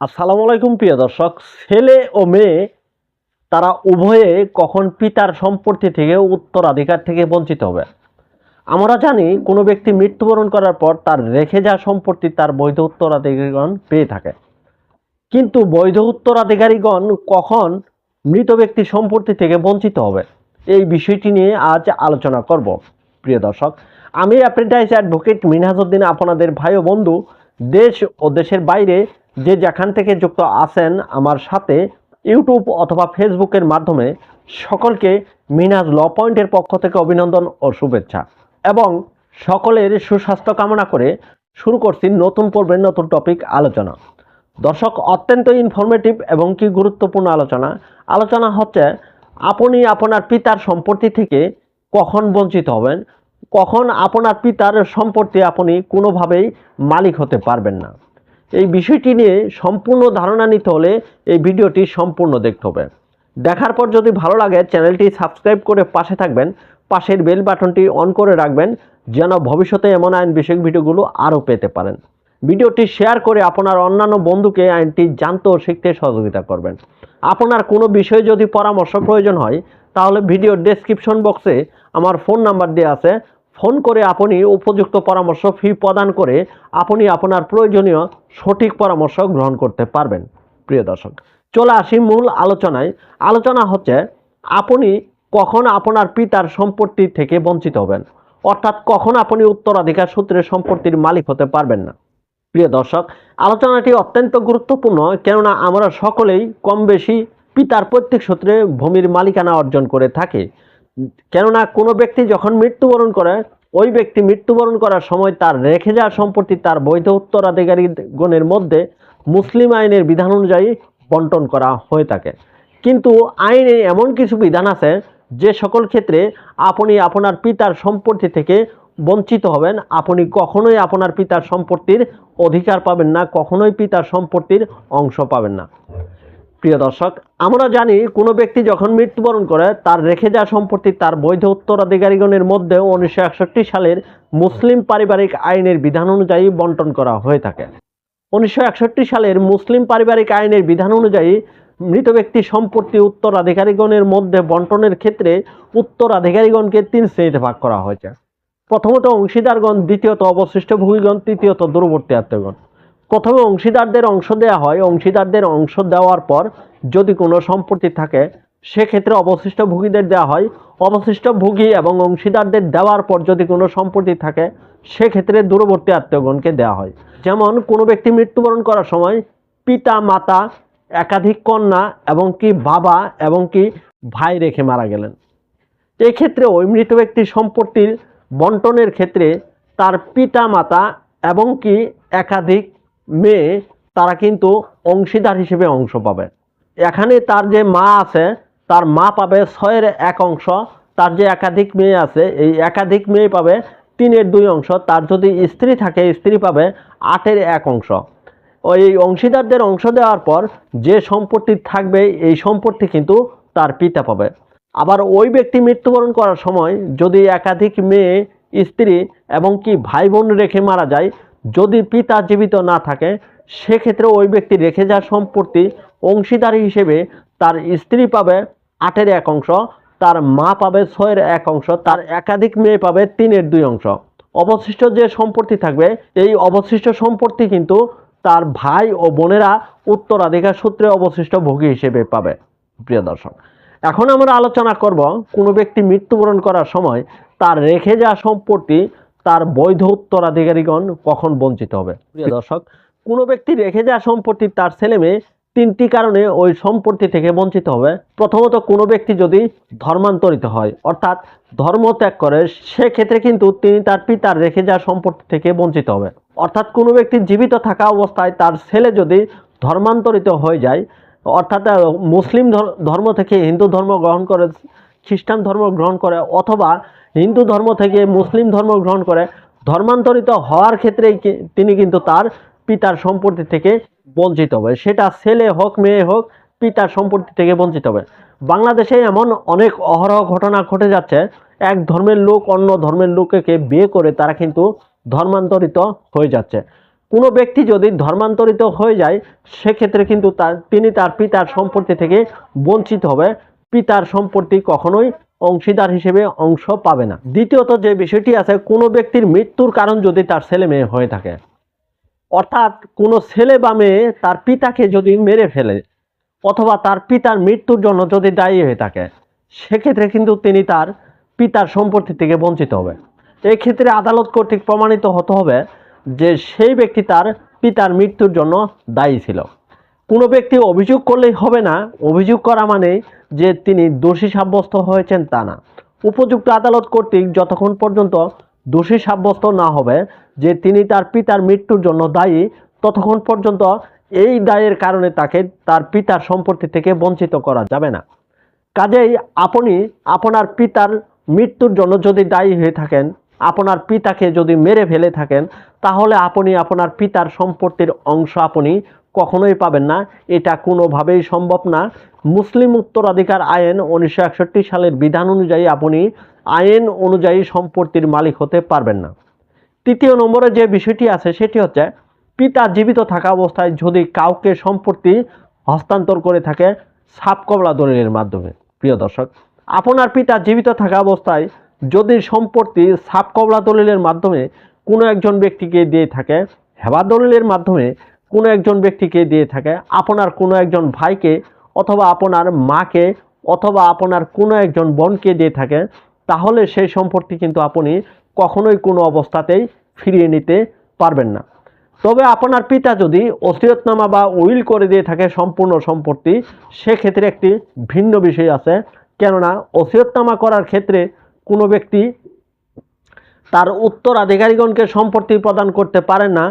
আসসালামু আলাইকুম প্রিয় দর্শক। ছেলে ও মেয়ে, তারা উভয়ে কখন পিতার সম্পত্তি থেকে উত্তরাধিকার থেকে বঞ্চিত হবে? আমরা জানি কোনো ব্যক্তি মৃত্যুবরণ করার পর তার রেখে যাওয়া সম্পত্তি তার বৈধ উত্তরাধিকারীগণ পেয়ে থাকে। কিন্তু বৈধ উত্তরাধিকারীগণ কখন মৃত ব্যক্তির সম্পত্তি থেকে বঞ্চিত হবে? এই বিষয়টি নিয়ে আজ আলোচনা করব। প্রিয় দর্শক, আমি অ্যাপ্রেন্টাইজ অ্যাডভোকেট মিনহাজউদ্দিন, আপনাদের ভাই ও বন্ধু, দেশ ও দেশের বাইরে যে যেখান থেকে যুক্ত আছেন আমার সাথে ইউটিউব অথবা ফেসবুকের মাধ্যমে সকলকে মিনহাজ ল পয়েন্টের পক্ষ থেকে অভিনন্দন ও শুভেচ্ছা। এবং সকলের সুস্বাস্থ্য কামনা করে শুরু করছি নতুন পর্বের নতুন টপিক আলোচনা। দর্শক, অত্যন্ত ইনফরমেটিভ এবং কি গুরুত্বপূর্ণ আলোচনা। আলোচনা হচ্ছে, আপনি আপনার পিতার সম্পত্তি থেকে কখন বঞ্চিত হবেন? কখন আপনার পিতার সম্পত্তি আপনি কোনোভাবেই মালিক হতে পারবেন না? এই বিষয়টি নিয়ে সম্পূর্ণ ধারণা নিতে হলে এই ভিডিওটি সম্পূর্ণ দেখতে হবে। দেখার পর যদি ভালো লাগে, চ্যানেলটি সাবস্ক্রাইব করে পাশে থাকবেন। পাশের বেল বাটনটি অন করে রাখবেন, যেন ভবিষ্যতে এমন আইন বিষয়ক ভিডিওগুলো আরও পেতে পারেন। ভিডিওটি শেয়ার করে আপনার অন্যান্য বন্ধুকে আইনটি জানতে ও শিখতে সহযোগিতা করবেন। আপনার কোনো বিষয়ে যদি পরামর্শ প্রয়োজন হয়, তাহলে ভিডিও ডেসক্রিপশন বক্সে আমার ফোন নাম্বার দেওয়া আছে। ফোন করে আপনি উপযুক্ত পরামর্শ ফি প্রদান করে আপনি আপনার প্রয়োজনীয় সঠিক পরামর্শ গ্রহণ করতে পারবেন। প্রিয় দর্শক, চলে আসি মূল আলোচনায়। আলোচনা হচ্ছে, আপনি কখন আপনার পিতার সম্পত্তি থেকে বঞ্চিত হবেন? অর্থাৎ কখন আপনি উত্তরাধিকার সূত্রে সম্পত্তির মালিক হতে পারবেন না? প্রিয় দর্শক, আলোচনাটি অত্যন্ত গুরুত্বপূর্ণ, কেননা আমরা সকলেই কম বেশি পিতার প্রত্যেক সূত্রে ভূমির মালিকানা অর্জন করে থাকি। কেননা কোনো ব্যক্তি যখন মৃত্যুবরণ করে, ওই ব্যক্তি মৃত্যুবরণ করার সময় তার রেখে যাওয়া সম্পত্তি তার বৈধ উত্তরাধিকারী গণের মধ্যে মুসলিম আইনের বিধান অনুযায়ী বন্টন করা হয়ে থাকে। কিন্তু আইনে এমন কিছু বিধান আছে যে সকল ক্ষেত্রে আপনি আপনার পিতার সম্পত্তি থেকে বঞ্চিত হবেন। আপনি কখনোই আপনার পিতার সম্পত্তির অধিকার পাবেন না, কখনোই পিতার সম্পত্তির অংশ পাবেন না। প্রিয় দর্শক, আমরা জানি কোনো ব্যক্তি যখন মৃত্যুবরণ করে, তার রেখে যাওয়া সম্পত্তি তার বৈধ উত্তরাধিকারীগণের মধ্যে উনিশশো একষট্টি সালের মুসলিম পারিবারিক আইনের বিধান অনুযায়ী বন্টন করা হয়ে থাকে। উনিশশো একষট্টি সালের মুসলিম পারিবারিক আইনের বিধান অনুযায়ী মৃত ব্যক্তি সম্পত্তি উত্তরাধিকারীগণের মধ্যে বন্টনের ক্ষেত্রে উত্তরাধিকারীগণকে তিন শ্রেণীতে ভাগ করা হয়েছে। প্রথমত অংশীদারগণ, দ্বিতীয়ত অবশিষ্ট ভূমিগণ তৃতীয়ত দূরবর্তী আত্মীয়গণ। প্রথমে অংশীদারদের অংশ দেওয়া হয়। অংশীদারদের অংশ দেওয়ার পর যদি কোনো সম্পত্তি থাকে, সেক্ষেত্রে অবশিষ্ট ভোগীদের দেওয়া হয়। অবশিষ্ট ভোগী এবং অংশীদারদের দেওয়ার পর যদি কোনো সম্পত্তি থাকে, সেক্ষেত্রে দূরবর্তী আত্মীয়গণকে দেওয়া হয়। যেমন কোনো ব্যক্তি মৃত্যুবরণ করার সময় পিতা, মাতা, একাধিক কন্যা এবং কি বাবা এবং কি ভাই রেখে মারা গেলেন। এক্ষেত্রে ওই মৃত ব্যক্তির সম্পত্তির বন্টনের ক্ষেত্রে তার পিতা, মাতা এবং কি একাধিক মেয়ে তারা কিন্তু অংশীদার হিসেবে অংশ পাবে। এখানে তার যে মা আছে, তার মা পাবে ছয়ের এক অংশ, তার যে একাধিক মেয়ে আছে, এই একাধিক মেয়ে পাবে তিনের দুই অংশ, তার যদি স্ত্রী থাকে, স্ত্রী পাবে আটের এক অংশ। ওই অংশীদারদের অংশ দেওয়ার পর যে সম্পত্তি থাকবে, এই সম্পত্তি কিন্তু তার পিতা পাবে। আবার ওই ব্যক্তি মৃত্যুবরণ করার সময় যদি একাধিক মেয়ে, স্ত্রী এবং কি ভাই বোন রেখে মারা যায় যদি পিতা জীবিত না থাকে, সেক্ষেত্রে ওই ব্যক্তি রেখে যাওয়া সম্পত্তি অংশীদারি হিসেবে তার স্ত্রী পাবে আটের এক অংশ, তার মা পাবে ছয়ের এক অংশ, তার একাধিক মেয়ে পাবে তিনের দুই অংশ। অবশিষ্ট যে সম্পত্তি থাকবে, এই অবশিষ্ট সম্পত্তি কিন্তু তার ভাই ও বোনেরা উত্তরাধিকার সূত্রে অবশিষ্ট ভোগী হিসেবে পাবে, প্রিয় দর্শক। এখন আমরা আলোচনা করব কোনো ব্যক্তি মৃত্যুবরণ করার সময় তার রেখে যাওয়া সম্পত্তি তার বৈধ উত্তরাধিকারীগণ কখন বঞ্চিত হবে? প্রিয় দর্শক কোনো ব্যক্তি রেখে যাওয়া সম্পত্তি তার ছেলে মেয়ে তিনটি কারণে ওই সম্পত্তি থেকে বঞ্চিত হবে। প্রথমত কোনো ব্যক্তি যদি ধর্মান্তরিত হয় অর্থাৎ ধর্ম ত্যাগ করে সেক্ষেত্রে কিন্তু তিনি তার পিতার রেখে যাওয়া সম্পত্তি থেকে বঞ্চিত হবে। অর্থাৎ কোনো ব্যক্তি জীবিত থাকা অবস্থায় তার ছেলে যদি ধর্মান্তরিত হয়ে যায় অর্থাৎ মুসলিম ধর- ধর্ম থেকে হিন্দু ধর্ম গ্রহণ করে খ্রিস্টান ধর্ম গ্রহণ করে অথবা হিন্দু ধর্ম থেকে মুসলিম ধর্ম গ্রহণ করে, ধর্মান্তরিত হওয়ার ক্ষেত্রেই কি- তিনি কিন্তু তার পিতার সম্পত্তি থেকে বঞ্চিত হবে। সেটা ছেলে হোক, মেয়ে হোক, পিতার সম্পত্তি থেকে বঞ্চিত হবে। বাংলাদেশে এমন অনেক অহরহ ঘটনা ঘটে যাচ্ছে, এক ধর্মের লোক অন্য ধর্মের লোককে বিয়ে করে তারা কিন্তু ধর্মান্তরিত হয়ে যাচ্ছে। কোনো ব্যক্তি যদি ধর্মান্তরিত হয়ে যায়, সেক্ষেত্রে কিন্তু তার, তিনি তার পিতার সম্পত্তি থেকে বঞ্চিত হবে। পিতার সম্পত্তি কখনোই অংশীদার হিসেবে অংশ পাবে না। দ্বিতীয়ত যে বিষয়টি আছে, কোনো ব্যক্তির মৃত্যুর কারণ যদি তার ছেলে মেয়ে হয়ে থাকে, অর্থাৎ কোনো ছেলে বা মেয়ে তার পিতাকে যদি মেরে ফেলে, অথবা তার পিতার মৃত্যুর জন্য যদি দায়ী হয়ে থাকে, সেক্ষেত্রে কিন্তু তিনি তার পিতার সম্পত্তি থেকে বঞ্চিত হবে। এই ক্ষেত্রে আদালত কর্তৃক প্রমাণিত হতে হবে যে সেই ব্যক্তি তার পিতার মৃত্যুর জন্য দায়ী ছিল। কোনো ব্যক্তি অভিযোগ করলেই হবে না, অভিযোগ করা মানে যে তিনি দোষী সাব্যস্ত হয়েছেন তা না। উপযুক্ত আদালত কর্তৃক যতক্ষণ পর্যন্ত দোষী সাব্যস্ত না হবে, যে তিনি তার পিতার মৃত্যুর জন্য দায়ী, ততক্ষণ পর্যন্ত এই দায়ের কারণে তাকে তার পিতার সম্পত্তি থেকে বঞ্চিত করা যাবে না। কাজেই আপনি আপনার পিতার মৃত্যুর জন্য যদি দায়ী হয়ে থাকেন, আপনার পিতাকে যদি মেরে ফেলে থাকেন, তাহলে আপনি আপনার পিতার সম্পত্তির অংশ আপনি কখনোই পাবেন না। এটা কোনোভাবেই সম্ভব না। মুসলিম উত্তরাধিকার আইন উনিশশো একষট্টি সালের বিধান অনুযায়ী আপনি আইন অনুযায়ী সম্পত্তির মালিক হতে পারবেন না। তৃতীয় নম্বরে যে বিষয়টি আছে সেটি হচ্ছে, পিতা জীবিত থাকা অবস্থায় যদি কাউকে সম্পত্তি হস্তান্তর করে থাকে সাপ কবলা দলিলের মাধ্যমে। প্রিয় দর্শক, আপনার পিতা জীবিত থাকা অবস্থায় যদি সম্পত্তি সাপ কবলা দলিলের মাধ্যমে কোনো একজন ব্যক্তিকে দিয়ে থাকে, হেবা দলিলের মাধ্যমে কোনো একজন ব্যক্তিকে দিয়ে থাকে, আপনার কোনো একজন ভাইকে অথবা আপনার মাকে অথবা আপনার কোনো একজন বোনকে দিয়ে থাকে, তাহলে সেই সম্পত্তি কিন্তু আপনি কখনোই কোনো অবস্থাতেই ফিরিয়ে নিতে পারবেন না। তবে আপনার পিতা যদি ওসিয়তনামা বা উইল করে দিয়ে থাকে সম্পূর্ণ সম্পত্তি, সেক্ষেত্রে একটি ভিন্ন বিষয় আছে। কেননা ওসিয়তনামা করার ক্ষেত্রে কোনো ব্যক্তি তার উত্তরাধিকারীগণকে সম্পত্তি প্রদান করতে পারেন না